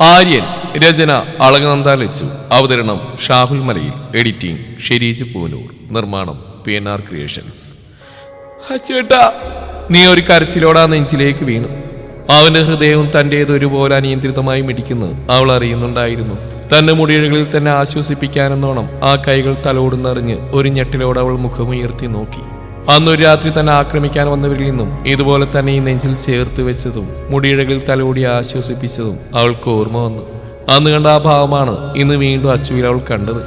ആര്യൻ രചന അളകനന്ദ ലച്ചു അവതരണം ഷാഹുൽ മലയിൽ. എഡിറ്റിംഗ് ഷെരീജ് പൂനൂർ. നിർമ്മാണം P N R creations. നീ ഒരു കരച്ചിലോടാ നെഞ്ചിലേക്ക് വീണു. അവന്റെ ഹൃദയവും തന്റെത് ഒരുപോലെ അനിയന്ത്രിതമായി മിടിക്കുന്നു. അവൾ അറിയുന്നുണ്ടായിരുന്നു. തന്റെ മുടിയഴകളിൽ തന്നെ ആശ്വസിപ്പിക്കാനെന്നോണം ആ കൈകൾ തലോടുന്നറിഞ്ഞ് ഒരു ഞെട്ടിലോട് അവൾ മുഖമുയർത്തി നോക്കി. അന്നൊരു രാത്രി തന്നെ ആക്രമിക്കാൻ വന്നവരിൽ നിന്നും ഇതുപോലെ തന്നെ ഈ നെഞ്ചിൽ ചേർത്ത് വെച്ചതും മുടിയിഴകളിൽ തലോടി ആശ്വസിപ്പിച്ചതും അവൾക്ക് ഓർമ്മ വന്നു. അന്ന് കണ്ട ആ ഭാവമാണ് ഇന്ന് വീണ്ടും അച്ചുവിൽ അവൾ കണ്ടത്.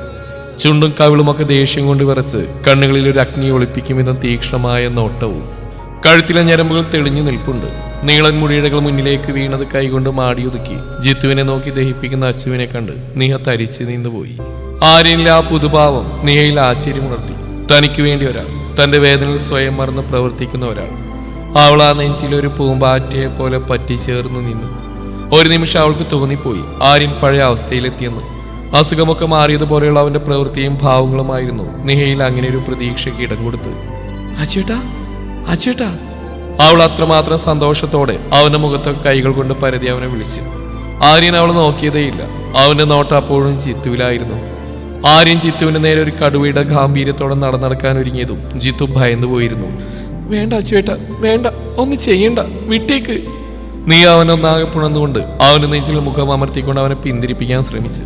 ചുണ്ടും കവിളുമൊക്കെ ദേഷ്യം കൊണ്ട് വിറച്ച് കണ്ണുകളിൽ ഒരു അഗ്നി ഒളിപ്പിക്കും വിധം തീക്ഷ്ണമായ നോട്ടവും കഴുത്തിലെ ഞരമ്പുകൾ തെളിഞ്ഞു നിൽപ്പുണ്ട്. നീളൻ മുടിയിഴകൾ മുന്നിലേക്ക് വീണത് കൈകൊണ്ട് മാടിയൊതുക്കി ജിത്തുവിനെ നോക്കി ദഹിപ്പിക്കുന്ന അച്ചുവിനെ കണ്ട് നിഹ തരിച്ചു നിന്നുപോയി. ആര്യനിലെ ആ പുതുഭാവം നിഹയിൽ ആശ്ചര്യമുണർത്തി. തനിക്ക് വേണ്ടി ഒരാൾ തന്റെ വേദനയിൽ സ്വയം മറന്ന് പ്രവർത്തിക്കുന്ന ഒരാൾ. അവൾ ആ നെഞ്ചിൽ ഒരു പൂമ്പാറ്റയെ പോലെ പറ്റിച്ചേർന്നു നിന്നു. ഒരു നിമിഷം അവൾക്ക് തോന്നിപ്പോയി. ആര്യൻ പഴയ അവസ്ഥയിലെത്തിയെന്ന്. അസുഖമൊക്കെ മാറിയതുപോലെയുള്ള അവന്റെ പ്രവൃത്തിയും ഭാവങ്ങളുമായിരുന്നു നിഹയിൽ അങ്ങനെ ഒരു പ്രതീക്ഷയ്ക്ക് ഇടം കൊടുത്ത്. അച്ചേട്ടാ അച്ചേട്ടാ. അവൾ അത്രമാത്രം സന്തോഷത്തോടെ അവന്റെ മുഖത്തെ കൈകൾ കൊണ്ട് പരതി അവനെ വിളിച്ചു. ആര്യൻ അവൾ നോക്കിയതേയില്ല. അവന്റെ നോട്ടം അപ്പോഴും ചിത്തുവിലായിരുന്നു. ആര്യൻ ജിത്തുവിന്റെ നേരെ ഒരു കടുവയുടെ ഗാംഭീര്യത്തോടെ നടന്നടക്കാൻ ഒരുങ്ങിയതും ജിത്തു ഭയന്നു പോയിരുന്നു. വേണ്ട അച്ചുവേട്ട വേണ്ട ഒന്ന് ചെയ്യണ്ട വിട്ടേക്ക്. നീ അവനൊന്നാകെ പുണർന്നുകൊണ്ട് അവന് നെഞ്ചിൽ മുഖം അമർത്തിക്കൊണ്ട് അവനെ പിന്തിരിപ്പിക്കാൻ ശ്രമിച്ചു.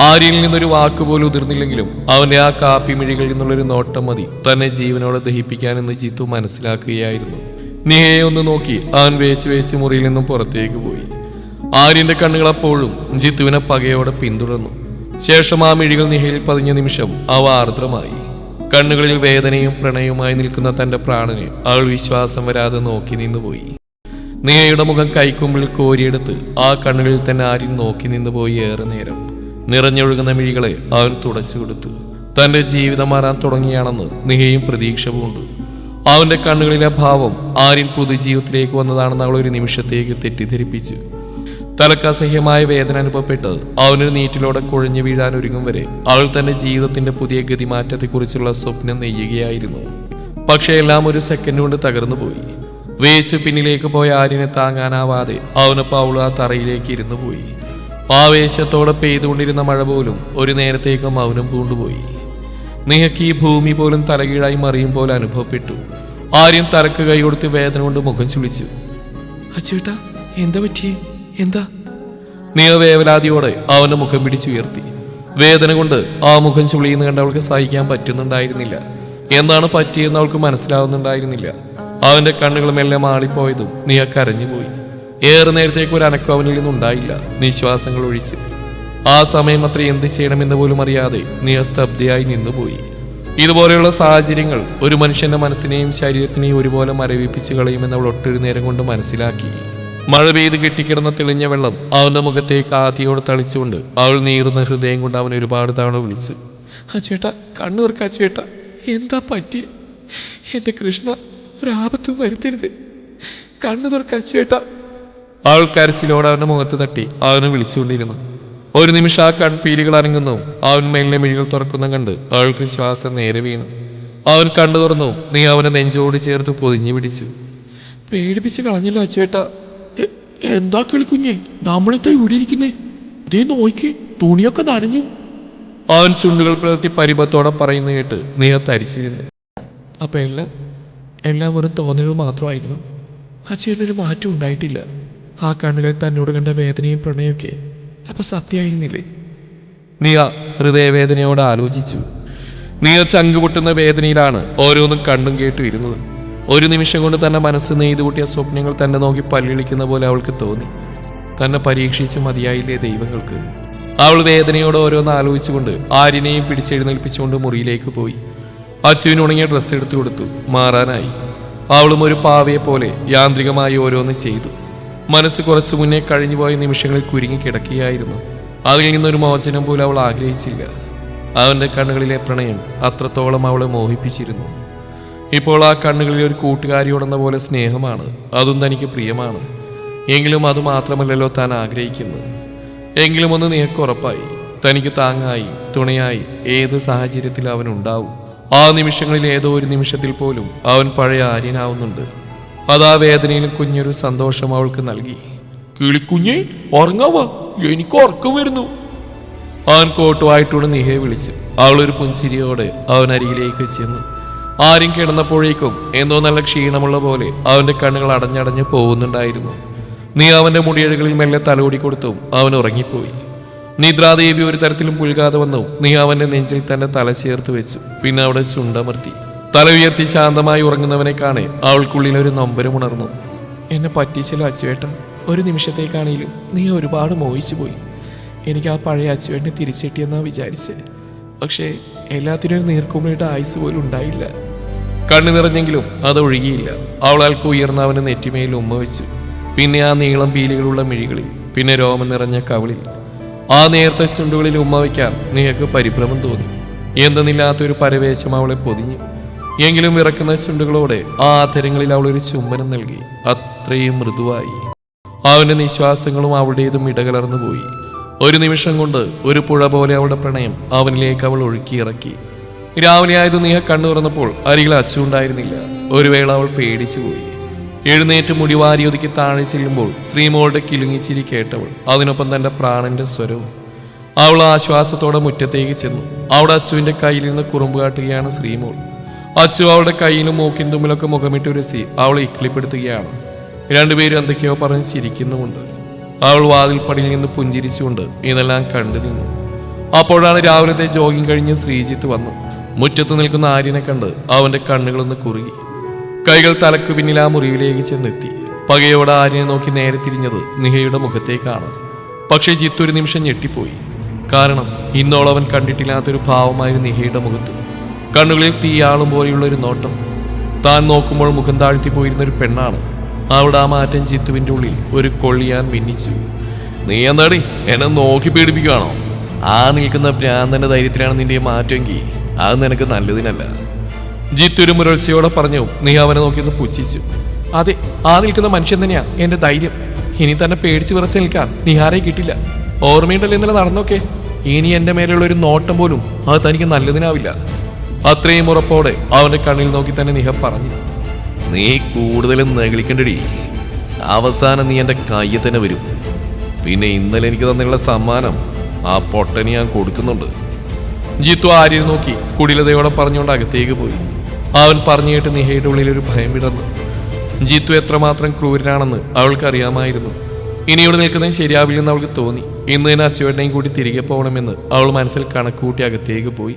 ആര്യയിൽ നിന്നൊരു വാക്കുപോലും ഉതിർന്നില്ലെങ്കിലും അവന്റെ ആ കാപ്പി മിഴികളിൽ നിന്നുള്ളൊരു നോട്ടം മതി തന്നെ ജീവനോടെ ദഹിപ്പിക്കാൻ എന്ന് ജിത്തു മനസ്സിലാക്കുകയായിരുന്നു. നിഹയെ ഒന്ന് നോക്കി അവൻ വേച്ച് വേച്ച് മുറിയിൽ നിന്നും പുറത്തേക്ക് പോയി. ആര്യന്റെ കണ്ണുകൾ അപ്പോഴും ജിത്തുവിനെ പകയോടെ പിന്തുടർന്നു. ശേഷം ആ മിഴികൾ നിഹയിൽ പതിഞ്ഞ നിമിഷം അവ ആർദ്രമായി കണ്ണുകളിൽ വേദനയും പ്രണയവുമായി നിൽക്കുന്ന തന്റെ പ്രാണനെ അവൾ വിശ്വാസം വരാതെ നോക്കി നിന്നുപോയി. നിഹയുടെ മുഖം കൈക്കുമ്പിൽ കോരിയെടുത്ത് ആ കണ്ണുകളിൽ തന്നെ ആരും നോക്കി നിന്നുപോയി ഏറെ നേരം. നിറഞ്ഞൊഴുകുന്ന മിഴികളെ അവൻ തുടച്ചു കൊടുത്തു. തന്റെ ജീവിതം മാറാൻ തുടങ്ങിയാണെന്ന് നിഹയും പ്രതീക്ഷ അവന്റെ കണ്ണുകളിലെ ഭാവം ആര്യൻ പുതുജീവിതത്തിലേക്ക് വന്നതാണെന്ന് അവൾ ഒരു നിമിഷത്തേക്ക് തെറ്റിദ്ധരിപ്പിച്ചു. തലക്കസഹ്യമായ വേദന അനുഭവപ്പെട്ട് അവനൊരു നീറ്റിലൂടെ കുഴഞ്ഞു വീഴാൻ ഒരുങ്ങും വരെ അവൾ തന്റെ ജീവിതത്തിന്റെ പുതിയ ഗതിമാറ്റത്തെക്കുറിച്ചുള്ള സ്വപ്നം നെയ്യുകയായിരുന്നു. പക്ഷേ എല്ലാം ഒരു സെക്കൻഡ് കൊണ്ട് തകർന്നു പോയി. വേച്ച് പിന്നിലേക്ക് പോയ ആര്യനെ താങ്ങാനാവാതെ അവനൊപ്പം അവൾ ആ തറയിലേക്ക് ഇരുന്നു പോയി. ആവേശത്തോടെ പെയ്തുകൊണ്ടിരുന്ന മഴ പോലും ഒരു നേരത്തേക്ക് മൗനം പൂണ്ടുപോയി. നിഹക്ക് ഈ ഭൂമി പോലും തലകീഴായി മറിയും പോലെ അനുഭവപ്പെട്ടു. ആര്യൻ തലക്ക് കൈ കൊടുത്ത് വേദന കൊണ്ട് മുഖം ചുളിച്ചു. അച്ചേട്ടാ എന്താ പറ്റിയേ? എന്താ? നിയ വേവലാതിയോടെ അവന്റെ മുഖം പിടിച്ചുയർത്തി വേദന കൊണ്ട് ആ മുഖം ചുളിയെന്ന് കണ്ട് അവൾക്ക് സഹിക്കാൻ പറ്റുന്നുണ്ടായിരുന്നില്ല. എന്താണ് പറ്റിയെന്ന് അവൾക്ക് മനസ്സിലാവുന്നുണ്ടായിരുന്നില്ല. അവന്റെ കണ്ണുകൾ മെല്ലെ മാളിപ്പോയതും നിയ കരഞ്ഞുപോയി ഏറെ നേരത്തേക്ക് ഒരു അനക്കം അവനിൽ നിന്നുണ്ടായില്ല. നിശ്വാസങ്ങൾ ഒഴിച്ച്. ആ സമയം അത്ര എന്ത് ചെയ്യണമെന്ന് പോലും അറിയാതെ നിയ സ്തബ്ധയായി നിന്നുപോയി. ഇതുപോലെയുള്ള സാഹചര്യങ്ങൾ ഒരു മനുഷ്യന്റെ മനസ്സിനെയും ശരീരത്തിനെയും ഒരുപോലെ മരവിപ്പിച്ച് കളയുമെന്ന് അവൾ ഒട്ടൊരു നേരം കൊണ്ട് മനസ്സിലാക്കി. മഴ പെയ്ത് കെട്ടിക്കിടന്ന തെളിഞ്ഞ വെള്ളം അവന്റെ മുഖത്തേക്ക് ആദ്യയോട് തളിച്ചുകൊണ്ട് അവൾ നീറുന്ന ഹൃദയം കൊണ്ട് അവൻ ഒരുപാട് തവണ വിളിച്ചു ആ ചേട്ടാ കണ്ണൂർക്കാ ചേട്ടാ. എന്താ പറ്റി എന്റെ കൃഷ്ണ ഒരാപത്തും വരുത്തരുത്. കണ്ണു തുറക്കാ ചേട്ടാ. അവൾ കരച്ചിലോട് അവന്റെ മുഖത്ത് തട്ടി അവനെ വിളിച്ചുകൊണ്ടിരുന്നു. ഒരു നിമിഷം ആ കൺപീലികൾ അനങ്ങുന്നു. അവൻ മെല്ലെ മിഴികൾ തുറക്കുന്ന കണ്ട് അവൾക്ക് ശ്വാസം നേരെ വീണു. അവൻ കണ്ടു തുറന്നു. നീ അവനെ നെഞ്ചോട് ചേർത്ത് പൊതിഞ്ഞു പിടിച്ചു. പേടിപ്പിച്ച് കളഞ്ഞല്ലോ അച്ചേട്ടാ എ- എന്താ കിളിക്കുഞ്ഞേ നമ്മളെന്താ ഇവിടെ ഇരിക്കുന്നേ? ഇതേ നോക്കി തുണിയൊക്കെ നനഞ്ഞു. അവൻ ചുണ്ടുകൾ പ്രതി പരിഭത്തോടെ പറയുന്ന കേട്ട് നീ അരിച്ചിരുന്നു അപ്പൊ എല്ലാം എല്ലാം വെറും തോന്നലുകൾ മാത്രമായിരുന്നു. ആ ചേട്ടനൊരു മാറ്റം ഉണ്ടായിട്ടില്ല. ആ കണ്ണുകൾ തന്നോട് കണ്ട വേദനയും പ്രണയമൊക്കെ അപ്പൊ സത്യമായിരുന്നില്ലേ? നീയ ഹൃദയവേദനയോട് ആലോചിച്ചു. നീയ ചങ്കുപൊട്ടുന്ന വേദനയിലാണ് ഓരോന്നും കണ്ടും കേട്ടും ഇരുന്നത്. ഒരു നിമിഷം കൊണ്ട് തന്നെ മനസ്സ് നെയ്തു കൂട്ടിയ സ്വപ്നങ്ങൾ തന്നെ നോക്കി പല്ലിളിക്കുന്ന പോലെ അവൾക്ക് തോന്നി. തന്നെ പരീക്ഷിച്ച് മതിയായില്ലേ ദൈവങ്ങൾക്ക്? അവൾ വേദനയോട് ഓരോന്ന് ആലോചിച്ചുകൊണ്ട് ആര്യനെയും പിടിച്ചെഴുന്നേൽപ്പിച്ചുകൊണ്ട് മുറിയിലേക്ക് പോയി. അച്ചുവിന് ഉണങ്ങിയ ഡ്രസ്സ് എടുത്തു കൊടുത്തു. മാറാനായി. അവളും ഒരു പാവയെ പോലെ യാന്ത്രികമായി ഓരോന്ന് ചെയ്തു. മനസ്സ് കുറച്ചു മുന്നേ കഴിഞ്ഞുപോയ നിമിഷങ്ങളിൽ കുരുങ്ങി കിടക്കുകയായിരുന്നു. അതിൽ നിന്നൊരു മോചനം പോലും അവൾ ആഗ്രഹിച്ചില്ല. അവന്റെ കണ്ണുകളിലെ പ്രണയം അത്രത്തോളം അവളെ മോഹിപ്പിച്ചിരുന്നു. ഇപ്പോൾ ആ കണ്ണുകളിൽ ഒരു കൂട്ടുകാരിയോടെന്ന പോലെ സ്നേഹമാണ്. അതും തനിക്ക് പ്രിയമാണ്. എങ്കിലും അത് മാത്രമല്ലല്ലോ താൻ ആഗ്രഹിക്കുന്നത്. എങ്കിലും ഒന്ന് നിനക്ക് ഉറപ്പായി. തനിക്ക് താങ്ങായി തുണയായി ഏത് സാഹചര്യത്തിൽ അവൻ ഉണ്ടാവും. ആ നിമിഷങ്ങളിൽ ഏതോ ഒരു നിമിഷത്തിൽ പോലും അവൻ പഴയ ആര്യനാവുന്നുണ്ട്. അത് ആ വേദനയിലും കുഞ്ഞൊരു സന്തോഷം അവൾക്ക് നൽകി. കിളിക്കുഞ്ഞേ ഉറങ്ങാവാ എനിക്ക് ഉറക്കം വരുന്നു. അവൻ കോട്ടുമായിട്ടൂടെ നിഹയെ വിളിച്ചു അവളൊരു പുൻസിരിയോടെ അവൻ അരികിലേക്ക് ചെന്നു. ആരും കിടന്നപ്പോഴേക്കും എന്തോ നല്ല ക്ഷീണമുള്ള പോലെ അവന്റെ കണ്ണുകൾ അടഞ്ഞടഞ്ഞ് പോകുന്നുണ്ടായിരുന്നു. നീ അവന്റെ മുടിയഴുകളിൽ മെല്ലെ തലോടി കൊടുത്തും അവൻ ഉറങ്ങിപ്പോയി. നിദ്രാദേവി ഒരു തരത്തിലും പുൽകാതെ വന്നു. നീ അവന്റെ നെഞ്ചിൽ തന്റെ തല ചേർത്ത് വെച്ചു. പിന്നെ അവിടെ ചുണ്ടമർത്തി. തല ഉയർത്തി ശാന്തമായി ഉറങ്ങുന്നവനെ കാണെ അവൾക്കുള്ളിൽ ഒരു നൊമ്പരമുണർന്നു എന്നെ പറ്റിച്ചല്ലോ അച്ചുവേട്ടൻ. ഒരു നിമിഷത്തേക്കാണെങ്കിലും നീ ഒരുപാട് മോഹിച്ചു പോയി എനിക്ക് ആ പഴയ അച്ചുവേട്ടനെ തിരിച്ചെട്ടിയെന്നാണ് വിചാരിച്ചത്. പക്ഷേ എല്ലാത്തിനും ഒരു നീർക്കുമ്പിളിയുടെ ആയുസ് പോലും ഉണ്ടായില്ല. കണ്ണു നിറഞ്ഞെങ്കിലും അത് ഒഴുകിയില്ല. അവൾ ഉയർന്ന അവന് നെറ്റിമേൽ ഉമ്മ വെച്ചു. പിന്നെ ആ നീളം പീലികളുള്ള മിഴികളിൽ പിന്നെ രോമം നിറഞ്ഞ കവിളിൽ. ആ നേർത്ത ചുണ്ടുകളിൽ ഉമ്മ വയ്ക്കാൻ നിനക്ക് പരിഭ്രമം തോന്നി. എന്തെന്നില്ലാത്തൊരു പരവേശം അവളെ പൊതിഞ്ഞു. എങ്കിലും വിറക്കുന്ന ചുണ്ടുകളോടെ ആ ആധരങ്ങളിൽ അവൾ ഒരു ചുംബനം നൽകി. അത്രയും മൃദുവായി. അവന്റെ നിശ്വാസങ്ങളും അവളുടേതും ഇടകലർന്നു പോയി ഒരു നിമിഷം കൊണ്ട് ഒരു പുഴ പോലെ അവളുടെ പ്രണയം അവനിലേക്ക് അവൾ ഒഴുക്കി ഇറക്കി രാവിലെ ആയത് നീഹ കണ്ണു തുറന്നപ്പോൾ അരികിൽ അച്ചുണ്ടായിരുന്നില്ല ഒരു വേള അവൾ പേടിച്ചു പോയി. എഴുന്നേറ്റ് മുടിവാരി ഒതുക്കി താഴെ ചെല്ലുമ്പോൾ ശ്രീമോളുടെ കിലുങ്ങിച്ചിരി കേട്ടവൾ അതിനൊപ്പം തന്റെ പ്രാണന്റെ സ്വരവും. അവൾ ആശ്വാസത്തോടെ മുറ്റത്തേക്ക് ചെന്നു. അവിടെ അച്ചുവിന്റെ കയ്യിൽ നിന്ന് കുറുമ്പ് കാട്ടുകയാണ് ശ്രീമോൾ. അച്ചു അവളുടെ കയ്യിലും മൂക്കിൻ തുമ്മിലൊക്കെ മുഖമിട്ട് ഉരസി അവളെ ഇക്കിളിപ്പെടുത്തുകയാണ്. രണ്ടുപേരും എന്തൊക്കെയോ പറഞ്ഞ് ചിരിക്കുന്നുമുണ്ട്. അവൾ വാതിൽപ്പടിയിൽ നിന്ന് പുഞ്ചിരിച്ചുകൊണ്ട് ഇതെല്ലാം കണ്ടു നിന്നു. അപ്പോഴാണ് രാവിലത്തെ ജോഗിങ് കഴിഞ്ഞ് ശ്രീജിത്ത് വന്നു. മുറ്റത്ത് നിൽക്കുന്ന ആര്യനെ കണ്ട് അവന്റെ കണ്ണുകളൊന്ന് കുറുകി. കൈകൾ തലക്ക് പിന്നിൽ ആ മുറിവിലേക്ക് ചെന്നെത്തി. പകയോടെ ആര്യനെ നോക്കി നേരെ തിരിഞ്ഞത് നിഹയുടെ മുഖത്തേക്കാണ്. പക്ഷേ ജിത്ത് ഒരു നിമിഷം ഞെട്ടിപ്പോയി. കാരണം ഇന്നോളവൻ കണ്ടിട്ടില്ലാത്തൊരു ഭാവമായിരുന്നു നിഹയുടെ മുഖത്ത്. കണ്ണുകളിൽ തീയാളും പോലെയുള്ള ഒരു നോട്ടം. താൻ നോക്കുമ്പോൾ മുഖം താഴ്ത്തി പോയിരുന്ന ഒരു പെണ്ണാണ്. അവിടെ ആ മാറ്റം ജിത്തുവിന്റെ ഉള്ളിൽ ഒരു കൊള്ളിയാൻ മിന്നിച്ചു നീ എന്താടി? എന്നെ നോക്കി പേടിപ്പിക്കുകയാണോ ആ നിൽക്കുന്ന ഭ്രാന്തന്റെ ധൈര്യത്തിലാണ് നിന്റെ മാറ്റമെങ്കിൽ അത് നിനക്ക് നല്ലതിനല്ല. ജിത്തു ഒരു മുരൾച്ചയോടെ പറഞ്ഞു നീ അവനെ നോക്കിയൊന്ന് പുച്ഛിച്ചു. അതെ ആ നിൽക്കുന്ന മനുഷ്യൻ തന്നെയാ എന്റെ ധൈര്യം. ഇനി തന്നെ പേടിച്ച് വിറച്ച് നിൽക്കാൻ നിഹാരെ കിട്ടില്ല. ഓർമ്മയുണ്ടല്ലോ ഇന്നലെ നടന്നോക്കെ ഇനി എന്റെ മേലുള്ള ഒരു നോട്ടം പോലും അത് തനിക്ക് നല്ലതിനാവില്ല. അത്രയും ഉറപ്പോടെ അവന്റെ കണ്ണിൽ നോക്കി തന്നെ നിഹ പറഞ്ഞു. നീ കൂടുതലും നകളിക്കണ്ടടി അവസാനം നീ എന്റെ കയ്യിൽ തന്നെ വരും. പിന്നെ ഇന്നലെ എനിക്ക് തന്നിട്ടുള്ള സമ്മാനം ആ പൊട്ടന് ഞാൻ കൊടുക്കുന്നുണ്ട്. ജിത്തു ആര്യൻ നോക്കി കുടിലതയോടെ പറഞ്ഞുകൊണ്ട് അകത്തേക്ക് പോയി. അവൻ പറഞ്ഞു കേട്ട് നിഹയുടെ ഉള്ളിൽ ഒരു ഭയം വിടർന്നു. ജിത്തു എത്രമാത്രം ക്രൂരനാണെന്ന് അവൾക്കറിയാമായിരുന്നു. ഇനി ഇവിടെ നിൽക്കുന്നത് ശരിയാവില്ലെന്ന് അവൾക്ക് തോന്നി. ഇന്ന് തന്നെ അച്ചുവേട്ടനെയും കൂടി തിരികെ പോകണമെന്ന് അവൾ മനസ്സിൽ കണക്കുകൂട്ടി അകത്തേക്ക് പോയി.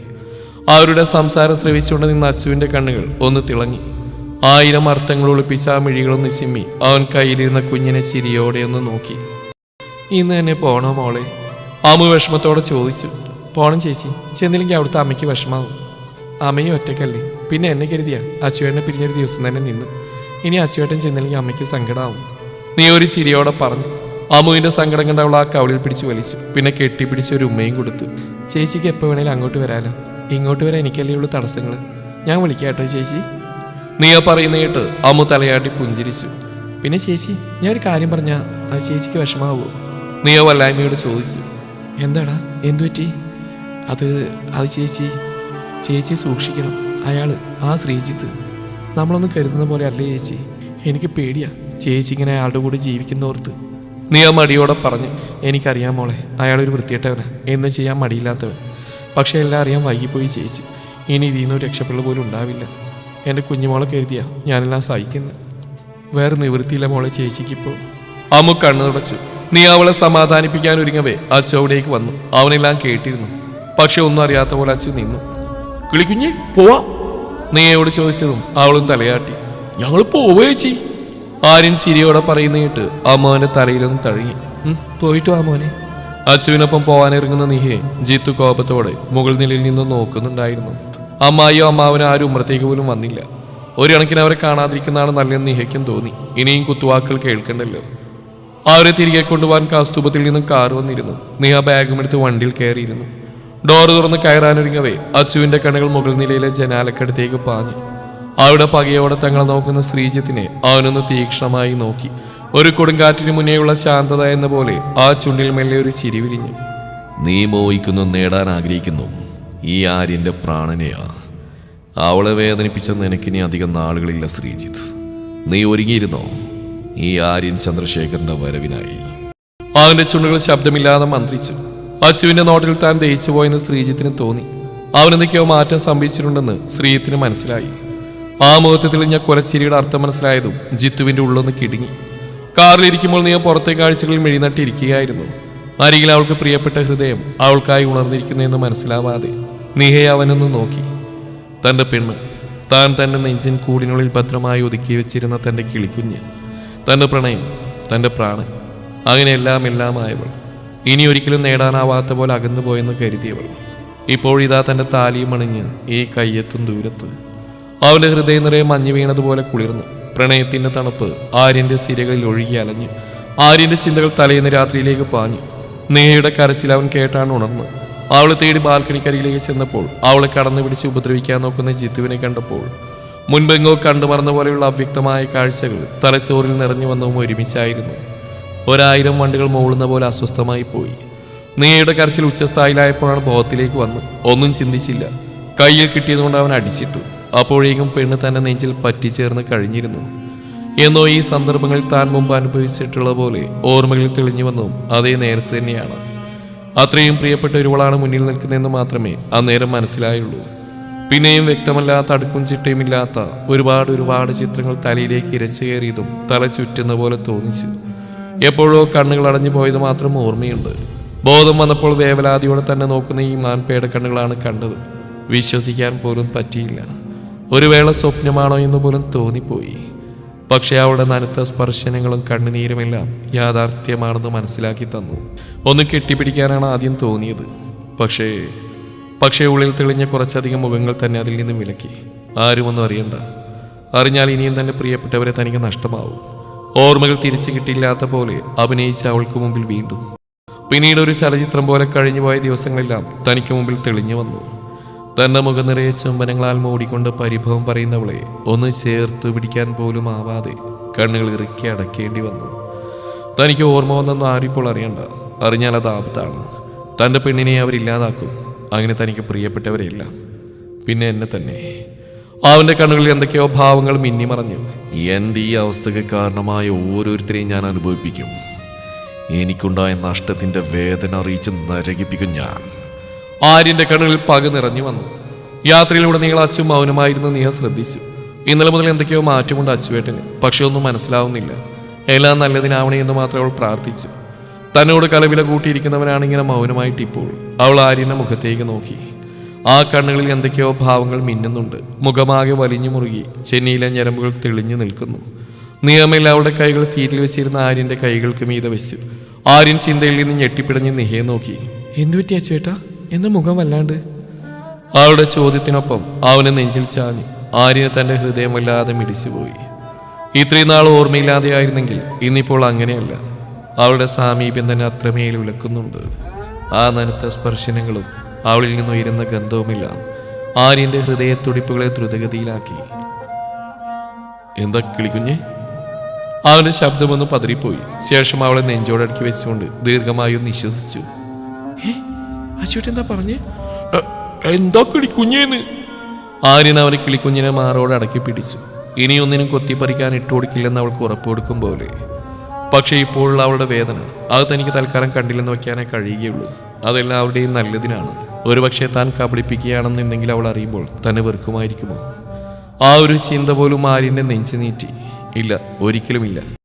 അവരുടെ സംസാരം ശ്രവിച്ചുകൊണ്ട് നിന്ന് അച്ചുവിന്റെ കണ്ണുകൾ ഒന്ന് തിളങ്ങി. ആയിരം അർത്ഥങ്ങൾ ഒളിപ്പിച്ച ആ മിഴികളൊന്ന് ചിമ്മി അവൻ കയ്യിലിരുന്ന കുഞ്ഞിനെ ചിരിയോടെ ഒന്ന് നോക്കി. ഇന്ന് തന്നെ പോണോ മോളെ? അമ്മ വിഷമത്തോടെ ചോദിച്ചു. പോണം ചേച്ചി. ചെന്നില്ലെങ്കിൽ അവിടുത്തെ അമ്മയ്ക്ക് വിഷമാവും. അമ്മയും ഒറ്റക്കല്ലേ? പിന്നെ എന്നെ കരുതിയ? അച്ചുവേട്ടനെ പിരിഞ്ഞൊരു ദിവസം തന്നെ നിന്ന്. ഇനി അച്ചുവേട്ടൻ ചെന്നില്ലെങ്കിൽ അമ്മയ്ക്ക് സങ്കടമാവും നീ ഒരു ചിരിയോടെ പറഞ്ഞു. അമ്മുവിന്റെ സങ്കടം കണ്ട അവൾ ആ കവളിൽ പിടിച്ച് വലിച്ചു. പിന്നെ കെട്ടിപ്പിടിച്ച് ഒരു ഉമ്മയും കൊടുത്തു. ചേച്ചിക്ക് എപ്പോൾ വേണേലും അങ്ങോട്ട് വരാലോ. ഇങ്ങോട്ട് വരാൻ എനിക്കല്ലേ ഉള്ളൂ തടസ്സങ്ങൾ ഞാൻ വിളിക്കാട്ടോ ചേച്ചി. നീ ആ പറയുന്ന കേട്ട് അമ്മു തലയാട്ടി പുഞ്ചിരിച്ചു. പിന്നെ ചേച്ചി ഞാൻ ഒരു കാര്യം പറഞ്ഞ ആ ചേച്ചിക്ക് വിഷമാവോ? നീ ആ വല്ലായ്മയോട് ചോദിച്ചു. എന്താടാ? എന്തു പറ്റി? അത് അത് ചേച്ചി ചേച്ചി സൂക്ഷിക്കണം. അയാൾ ആ ശ്രീജിത്ത്. നമ്മളൊന്നും കരുതുന്ന പോലെ അല്ലേ ചേച്ചി? എനിക്ക് പേടിയാ. ചേച്ചി ഇങ്ങനെ അയാളുടെ കൂടെ ജീവിക്കുന്നോർത്ത്. നീ ആ മടിയോടെ പറഞ്ഞു എനിക്കറിയാം മോളെ അയാളൊരു വൃത്തിയിട്ടവനാ എന്നും ചെയ്യാൻ മടിയില്ലാത്തവൻ. പക്ഷേ എല്ലാം അറിയാൻ വൈകിപ്പോയി ചേച്ചി. ഇനി ഇതിൽ നിന്നും രക്ഷപ്പെടൽ പോലും ഉണ്ടാവില്ല. എന്റെ കുഞ്ഞുമോളെ കരുതിയാ ഞാനെല്ലാം സഹിക്കുന്നത് വേറെ നിവൃത്തിയില്ല മോളെ ചേച്ചിക്കിപ്പോൾ അമ്മു കണ്ണു തുടച്ചു. നീ അവളെ സമാധാനിപ്പിക്കാൻ ഒരുങ്ങവേ. ആ അവിടേക്ക് വന്നു. അവനെല്ലാം കേട്ടിരുന്നു. പക്ഷെ ഒന്നും അറിയാത്ത പോലെ അച്ചു നിന്നു. കിളിക്കുഞ്ഞ് പോവാം. നീയോട് ചോദിച്ചതും അവളും തലയാട്ടി. ഞങ്ങൾ പോവേ ചെയ് ആര്യൻ ചിരിയോടെ പറയുന്ന കേട്ട് അമ്മോന്റെ തലയിലൊന്ന് തഴുകി. പോയിട്ടു അമ്മോനെ അച്ഛുവിനൊപ്പം പോവാനിറങ്ങുന്ന നീഹെ ജിത്തു കോപത്തോടെ മുകൾ നിലയിൽ നിന്ന് നോക്കുന്നുണ്ടായിരുന്നു. അമ്മായിയോ അമ്മാവനോ ആരും ഉമ്മറത്തേക്ക് പോലും വന്നില്ല. ഒരു കണക്കിന് അവരെ കാണാതിരിക്കുന്നതാണ് നല്ലതെന്ന് നിഹയ്ക്കും തോന്നി. ഇനിയും കുത്തുവാക്കുകൾ കേൾക്കണ്ടല്ലോ. അവരെ തിരികെ കൊണ്ടുപോകാൻ കാസ്തൂപത്തിൽ നിന്നും കാർ വന്നിരുന്നു. നിഹ ബാഗും എടുത്ത് വണ്ടിയിൽ കയറിയിരുന്നു. ഡോർ തുറന്ന് കയറാനൊരുങ്ങവേ അച്ചുവിന്റെ കണ്ണുകൾ മുകൾ നിലയിലെ ജനാലക്കടുത്തേക്ക് പാഞ്ഞു. അവിടെ പകയോടെ തങ്ങളെ നോക്കുന്ന ശ്രീജിത്തിനെ അവനൊന്ന് തീക്ഷ്ണമായി നോക്കി. ഒരു കൊടുങ്കാറ്റിന് മുന്നേയുള്ള ശാന്തത എന്ന പോലെ ആ ചുണ്ടിൽ മെല്ലെ ഒരു ചിരി വിരിഞ്ഞു. നീ മോഹിക്കുന്നു നേടാൻ ആഗ്രഹിക്കുന്നു ഈ ആര്യന്റെ പ്രാണനെയാ. അവളെ വേദനിപ്പിച്ച നിനക്കിനി അധികം നാളുകളില്ല ശ്രീജിത്ത്. നീ ഒരുങ്ങിയിരുന്നോ? ഈ ആര്യൻ ചന്ദ്രശേഖരന്റെ വരവിനായി. അവന്റെ ചുണ്ടുകൾ ശബ്ദമില്ലാതെ മന്ത്രിച്ചു. അച്ചുവിന്റെ നോട്ടിൽ താൻ ദഹിച്ചു പോയെന്ന് ശ്രീജിത്തിന് തോന്നി. അവനെന്തൊക്കെയോ മാറ്റം സംഭവിച്ചിട്ടുണ്ടെന്ന് ശ്രീജിത്തിന് മനസ്സിലായി. ആ മുഖത്തിൽ ഞാൻ കൊലച്ചിരിയുടെ അർത്ഥം മനസ്സിലായതും ജിത്തുവിന്റെ ഉള്ളൊന്ന് കിടുങ്ങി. കാറിലിരിക്കുമ്പോൾ നീ പുറത്തെ കാഴ്ചകളിൽ മെഴിനട്ടിരിക്കുകയായിരുന്നു. അരികിൽ അവൾക്ക് പ്രിയപ്പെട്ട ഹൃദയം അവൾക്കായി ഉണർന്നിരിക്കുന്നെന്ന് മനസ്സിലാവാതെ. നിഹയെ അവനൊന്ന് നോക്കി. തന്റെ പെണ്ണ് താൻ തന്റെ നെഞ്ചിൻ കൂടിനുള്ളിൽ ഭദ്രമായി ഒതുക്കി വെച്ചിരുന്ന തന്റെ കിളിക്കുഞ്ഞ് തന്റെ പ്രണയം തന്റെ പ്രാണൻ അങ്ങനെ എല്ലാം എല്ലാമായവൾ ഇനി ഒരിക്കലും നേടാനാവാത്ത പോലെ അകന്നു പോയെന്ന് കരുതിയവൾ. ഇപ്പോഴിതാ തന്റെ താലിയും അണിഞ്ഞ് ഈ കയ്യെത്തും ദൂരത്ത്. അവന്റെ ഹൃദയം നിറയെ മഞ്ഞ് വീണതുപോലെ കുളിർന്നു. പ്രണയത്തിന്റെ തണുപ്പ് ആര്യന്റെ സിരകളിൽ ഒഴുകി അലഞ്ഞ്. ആര്യന്റെ ചിന്തകൾ തലേന്ന് രാത്രിയിലേക്ക് പാഞ്ഞു. നേഹയുടെ കരച്ചിൽ അവൻ കേട്ടാണ് ഉണർന്നു അവളെ തേടി ബാൽക്കണിക്കരികിലേക്ക് ചെന്നപ്പോൾ അവളെ കടന്നു പിടിച്ച് ഉപദ്രവിക്കാൻ നോക്കുന്ന ജിത്തുവിനെ കണ്ടപ്പോൾ മുൻപെങ്ങോ കണ്ടു മറന്ന പോലെയുള്ള അവ്യക്തമായ കാഴ്ചകൾ തലച്ചോറിൽ നിറഞ്ഞു വന്നതും ഒരുമിച്ചായിരുന്നു. ഒരായിരം വണ്ടികൾ മൂളുന്ന പോലെ അസ്വസ്ഥമായി പോയി. നീയുടെ കരച്ചിൽ ഉച്ചസ്ഥായിലായപ്പോഴാണ് ബോധത്തിലേക്ക് വന്ന് ഒന്നും ചിന്തിച്ചില്ല. കയ്യിൽ കിട്ടിയതുകൊണ്ട് അവൻ അടിച്ചിട്ടു. അപ്പോഴേക്കും പെണ്ണ് തന്റെ നെഞ്ചിൽ പറ്റിച്ചേർന്ന് കഴിഞ്ഞിരുന്നു. എന്നോ ഈ സന്ദർഭങ്ങളിൽ താൻ മുമ്പ് അനുഭവിച്ചിട്ടുള്ള പോലെ ഓർമ്മകളിൽ തെളിഞ്ഞു വന്നതും അതേ നേരത്തെ തന്നെയാണ്. അത്രയും പ്രിയപ്പെട്ട ഒരുവളാണ് മുന്നിൽ നിൽക്കുന്നതെന്ന് മാത്രമേ ആ നേരം മനസ്സിലായുള്ളൂ. പിന്നെയും വ്യക്തമല്ലാത്ത അടുക്കും ചിട്ടയും ഇല്ലാത്ത ഒരുപാട് ഒരുപാട് ചിത്രങ്ങൾ തലയിലേക്ക് ഇരച്ചു കയറിയതും തല ചുറ്റുന്ന പോലെ തോന്നിച്ചു. എപ്പോഴോ കണ്ണുകൾ അടഞ്ഞു പോയത് മാത്രം ഓർമ്മയുണ്ട്. ബോധം വന്നപ്പോൾ വേവലാതിയോടെ തന്നെ നോക്കുന്ന ഈ മാൻപേട കണ്ണുകളാണ് കണ്ടത്. വിശ്വസിക്കാൻ പോലും പറ്റിയില്ല. ഒരു വേള സ്വപ്നമാണോ എന്ന് പോലും തോന്നിപ്പോയി. പക്ഷെ അവളുടെ നനുത്ത സ്പർശനങ്ങളും കണ്ണുനീരുമെല്ലാം യാഥാർത്ഥ്യമാണെന്ന് മനസ്സിലാക്കി തന്നു. ഒന്ന് കെട്ടിപ്പിടിക്കാനാണ് ആദ്യം തോന്നിയത്. പക്ഷേ പക്ഷേ ഉള്ളിൽ തെളിഞ്ഞ കുറച്ചധികം മുഖങ്ങൾ തന്നെ അതിൽ നിന്നും വിലക്കി. ആരുമൊന്നും അറിയണ്ട. അറിഞ്ഞാൽ ഇനിയും തന്നെ പ്രിയപ്പെട്ടവരെ തനിക്ക് നഷ്ടമാവും. ഓർമ്മകൾ തിരിച്ചു കിട്ടിയില്ലാത്ത പോലെ അഭിനയിച്ച അവൾക്ക് മുമ്പിൽ വീണ്ടും. പിന്നീട് ഒരു ചലച്ചിത്രം പോലെ കഴിഞ്ഞുപോയ ദിവസങ്ങളെല്ലാം തനിക്ക് മുമ്പിൽ തെളിഞ്ഞു വന്നു. തന്റെ മുഖം നിറയെ ചുംബനങ്ങളാൽ മൂടിക്കൊണ്ട് പരിഭവം പറയുന്നവളെ ഒന്ന് ചേർത്ത് പിടിക്കാൻ പോലും ആവാതെ കണ്ണുകൾ ഇറുക്കി അടക്കേണ്ടി വന്നു. തനിക്ക് ഓർമ്മ വന്നെന്ന് ആരിപ്പോൾ അറിയണ്ട. അറിഞ്ഞാൽ അത് ആപത്താണ്. തന്റെ പെണ്ണിനെ അവരില്ലാതാക്കും അങ്ങനെ തനിക്ക് പ്രിയപ്പെട്ടവരെയല്ല പിന്നെ എന്നെ തന്നെ. അവന്റെ കണ്ണുകളിൽ എന്തൊക്കെയോ ഭാവങ്ങൾ മിന്നിമറഞ്ഞു എന്റെ ഈ അവസ്ഥയ്ക്ക് കാരണമായ ഓരോരുത്തരെയും ഞാൻ അനുഭവിപ്പിക്കും. എനിക്കുണ്ടായ നഷ്ടത്തിന്റെ വേദന അറിയിച്ച് നരകിപ്പിക്കും ഞാൻ. ആര്യന്റെ കണ്ണുകളിൽ പക നിറഞ്ഞു വന്നു. യാത്രയിലൂടെ നിങ്ങൾ അച്ചു മൗനമായിരുന്നു നീ ശ്രദ്ധിച്ചു. ഇന്നലെ മുതൽ എന്തൊക്കെയോ മാറ്റമുണ്ട് അച്ചുവേട്ടന് പക്ഷെ ഒന്നും മനസ്സിലാവുന്നില്ല. എല്ലാം നല്ലതിനാവണേ എന്ന് മാത്രം അവൾ പ്രാർത്ഥിച്ചു. തന്നോട് കലവില കൂട്ടിയിരിക്കുന്നവനാണ് ഇങ്ങനെ മൗനമായിട്ട് ഇപ്പോൾ. അവൾ ആര്യന്റെ മുഖത്തേക്ക് നോക്കി. ആ കണ്ണുകളിൽ എന്തൊക്കെയോ ഭാവങ്ങൾ മിന്നുന്നുണ്ട്. മുഖമാകെ വലിഞ്ഞു മുറുകി. ചെന്നൈയിലെ ഞരമ്പുകൾ തെളിഞ്ഞു നിൽക്കുന്നു. നിയമയിൽ അവളുടെ കൈകൾ സീറ്റിൽ വെച്ചിരുന്ന ആര്യന്റെ കൈകൾക്ക് മീതെ വെച്ചു. ആര്യൻ ചിന്തയിൽ നിന്ന് ഞെട്ടിപ്പിടഞ്ഞ് നിഹയെ നോക്കി. എന്തു പറ്റിയാ ചേട്ടാ എന്ന മുഖം വല്ലാണ്ട്. ആളുടെ ചോദ്യത്തിനൊപ്പം അവന് നെഞ്ചിൽ ചാഞ്ഞു ആര്യന് തന്റെ ഹൃദയം വല്ലാതെ മിടിച്ചുപോയി. ഇത്രയും നാൾ ഓർമ്മയില്ലാതെയായിരുന്നെങ്കിൽ ഇന്നിപ്പോൾ അങ്ങനെയല്ല. അവളുടെ സാമീപ്യം തന്നെ അത്രമേൽ വിളക്കുന്നുണ്ട് ആ നനുത്ത സ്പർശനങ്ങളും അവളിൽ നിന്ന് ഉയരുന്ന ഗന്ധവുമില്ല ആര്യന്റെ ഹൃദയത്തുടിപ്പുകളെ ദ്രുതഗതിയിലാക്കി. എന്താ കിളിക്കുഞ്ഞ്? അവന്റെ ശബ്ദമൊന്ന് പതറിപ്പോയി. ശേഷം അവളെ നെഞ്ചോടടുക്കി വെച്ചുകൊണ്ട് ദീർഘമായി ഒന്ന് നിശ്വസിച്ചു എന്താ പറഞ്ഞേ? എന്താ കിളിക്കുഞ്ഞേന്ന്? ആര്യൻ അവനെ കിളിക്കുഞ്ഞിനെ മാറോട് അടക്കി പിടിച്ചു. ഇനിയൊന്നിനും കൊത്തിപ്പറിക്കാൻ ഇട്ടുകൊടുക്കില്ലെന്ന് അവൾക്ക് ഉറപ്പ് കൊടുക്കും പോലെ. പക്ഷേ ഇപ്പോഴുള്ള അവളുടെ വേദന അത് തനിക്ക് തൽക്കാലം കണ്ടില്ലെന്ന് വയ്ക്കാനേ കഴിയുകയുള്ളൂ. അതെല്ലാവരുടെയും നല്ലതിനാണ്. ഒരുപക്ഷെ താൻ കബളിപ്പിക്കുകയാണെന്നുണ്ടെങ്കിൽ അവൾ അറിയുമ്പോൾ തന്നെ വെറുക്കുമായിരിക്കുമോ? ആ ഒരു ചിന്ത പോലും ആര്യന്റെ നെഞ്ചു നീറ്റി ഇല്ല ഒരിക്കലുമില്ല.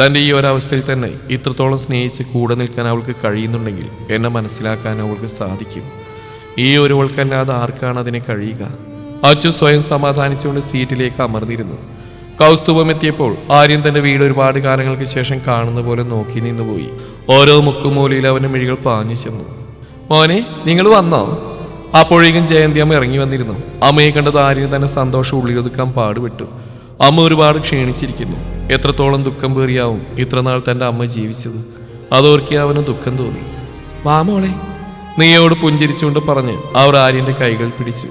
തന്റെ ഈ ഒരവസ്ഥയിൽ തന്നെ ഇത്രത്തോളം സ്നേഹിച്ച് കൂടെ നിൽക്കാൻ അവൾക്ക് കഴിയുന്നുണ്ടെങ്കിൽ എന്നെ മനസ്സിലാക്കാൻ അവൾക്ക് സാധിക്കും. ഈ ഒരുവൾക്കല്ലാതെ ആർക്കാണ് അതിനെ കഴിയുക? അച്ചു സ്വയം സമാധാനിച്ചുകൊണ്ട് സീറ്റിലേക്ക് അമർന്നിരുന്നു. കൗസ്തുഭം എത്തിയപ്പോൾ ആര്യൻ തന്റെ വീട് ഒരുപാട് കാലങ്ങൾക്ക് ശേഷം കാണുന്ന പോലെ നോക്കി നിന്നുപോയി ഓരോ മുക്കുമൂലയിൽ അവന്റെ മിഴികൾ പാഞ്ഞു ചെന്നു. മോനെ നിങ്ങൾ വന്നോ? അപ്പോഴേക്കും ജയന്തി അമ്മ ഇറങ്ങി വന്നിരുന്നു. അമ്മയെ കണ്ടത് ആര്യന് തന്നെ സന്തോഷം ഉള്ളിലൊതുക്കാൻ പാടുപെട്ടു. അമ്മ ഒരുപാട് ക്ഷീണിച്ചിരിക്കുന്നു. എത്രത്തോളം ദുഃഖം പേറിയാവും ഇത്രനാൾ തന്റെ അമ്മ ജീവിച്ചത്. അതോർക്കി അവന് ദുഃഖം തോന്നി. വാമോളെ നീയോട് പുഞ്ചിരിച്ചുകൊണ്ട് പറഞ്ഞ് അവർ ആര്യന്റെ കൈകൾ പിടിച്ചു.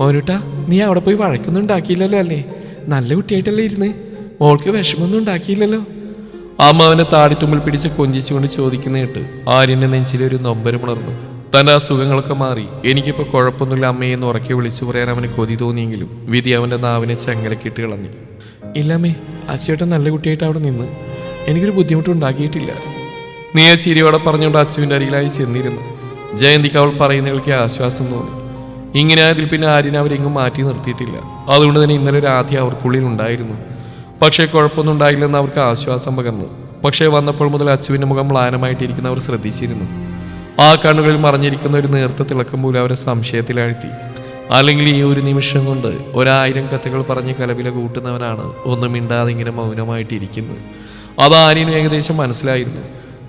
മോനുട്ട നീ അവിടെ പോയി വഴക്കൊന്നും ഉണ്ടാക്കിയില്ലല്ലോ അല്ലേ? നല്ല കുട്ടിയായിട്ടല്ലേ ഇരുന്ന്? മോൾക്ക് വിഷമൊന്നും ഉണ്ടാക്കിയില്ലല്ലോ? അമ്മ അവനെ താടിത്തുമ്പിൽ പിടിച്ച് കൊഞ്ചിച്ചുകൊണ്ട് ചോദിക്കുന്ന കേട്ട് ആര്യന്റെ നെഞ്ചിലെ ഒരു നൊമ്പരമുണർന്നു. തന്റെ അസുഖങ്ങളൊക്കെ മാറി. എനിക്കിപ്പോ കുഴപ്പമൊന്നുമില്ല അമ്മയെന്ന് ഉറക്കെ വിളിച്ചു പറയാൻ അവന് കൊതി തോന്നിയെങ്കിലും വിധി അവന്റെ നാവിനെ ചങ്ങലക്കിട്ട് കളഞ്ഞു. ഇല്ലമ്മേ അച്ചേട്ടൻ നല്ല കുട്ടിയായിട്ട് അവിടെ നിന്ന് എനിക്കൊരു ബുദ്ധിമുട്ടുണ്ടാക്കിയിട്ടില്ല നീ ആ ചിരിയോടെ പറഞ്ഞുകൊണ്ട് അച്ചുവിന്റെ അരികിലായി ചെന്നിരുന്നു. ജയന്തിക്ക് അവൾ പറയുന്നവൾക്ക് ആശ്വാസം തോന്നി. ഇങ്ങനെ ആയതിൽ പിന്നെ ആര്യനെ അവരെങ്ങും മാറ്റി നിർത്തിയിട്ടില്ല. അതുകൊണ്ട് തന്നെ ഇന്നലെ ആദ്യം അവർക്കുള്ളിൽ ഉണ്ടായിരുന്നു. പക്ഷേ കുഴപ്പമൊന്നും ഉണ്ടായില്ലെന്ന് അവർക്ക് ആശ്വാസം പകർന്നു. പക്ഷേ വന്നപ്പോൾ മുതൽ അച്ചുവിന്റെ മുഖം മ്ലാനമായിട്ടിരിക്കുന്ന അവർ ശ്രദ്ധിച്ചിരുന്നു. ആ കണ്ണുകളിൽ മറഞ്ഞിരിക്കുന്ന ഒരു നേർത്ത തിളക്കം പോലും അവരെ സംശയത്തിലാഴ്ത്തി. അല്ലെങ്കിൽ ഈ ഒരു നിമിഷം കൊണ്ട് ഒരായിരം കഥകൾ പറഞ്ഞ് കലവില കൂട്ടുന്നവനാണ് ഒന്നും മിണ്ടാതെ ഇങ്ങനെ മൗനമായിട്ടിരിക്കുന്നത്. അത് ആര്യനും ഏകദേശം മനസ്സിലായിരുന്നു.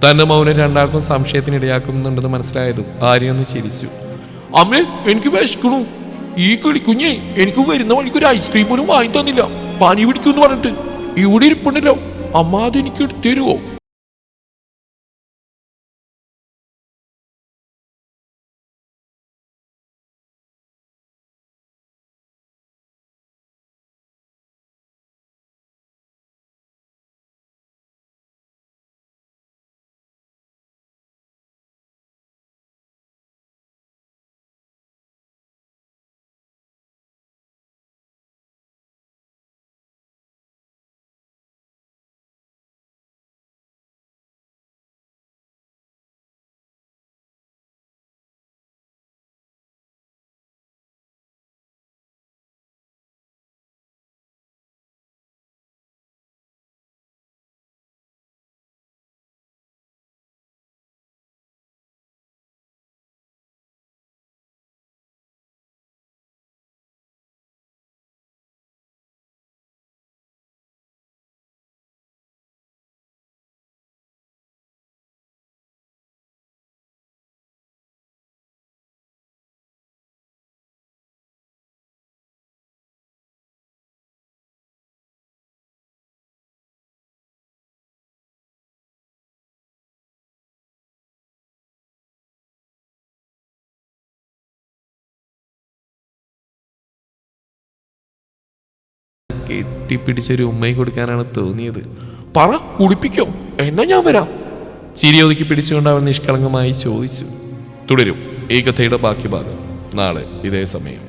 തന്റെ മൗനം രണ്ടാൾക്കും സംശയത്തിന് ഇടയാക്കുന്നുണ്ടെന്ന് മനസ്സിലായതും ആര്യനൊന്ന് ചിരിച്ചു. അമ്മേ എനിക്ക് വിശക്കണു ഈ കിളിക്കുഞ്ഞേ എനിക്ക് വരുന്ന വഴിക്ക് ഒരു ഐസ്ക്രീം പോലും വാങ്ങി തന്നില്ല പനി പിടിക്കുമെന്ന് പറഞ്ഞിട്ട്. ഇവിടെ ഇരിപ്പുണ്ടല്ലോ. അമ്മ അതെനിക്ക് എടുത്തു തരുമോ കെട്ടിപ്പിടിച്ചൊരു ഉമ്മയെ കൊടുക്കാനാണ് തോന്നിയത്. പറ കുടിപ്പിക്കോ എന്നാ ഞാൻ വരാം. ചിരി പിടിച്ചുകൊണ്ട് അവൻ നിഷ്കളങ്കമായി ചോദിച്ചു. തുടരും. ഈ കഥയുടെ ബാക്കി ഭാഗം. നാളെ ഇതേ സമയം.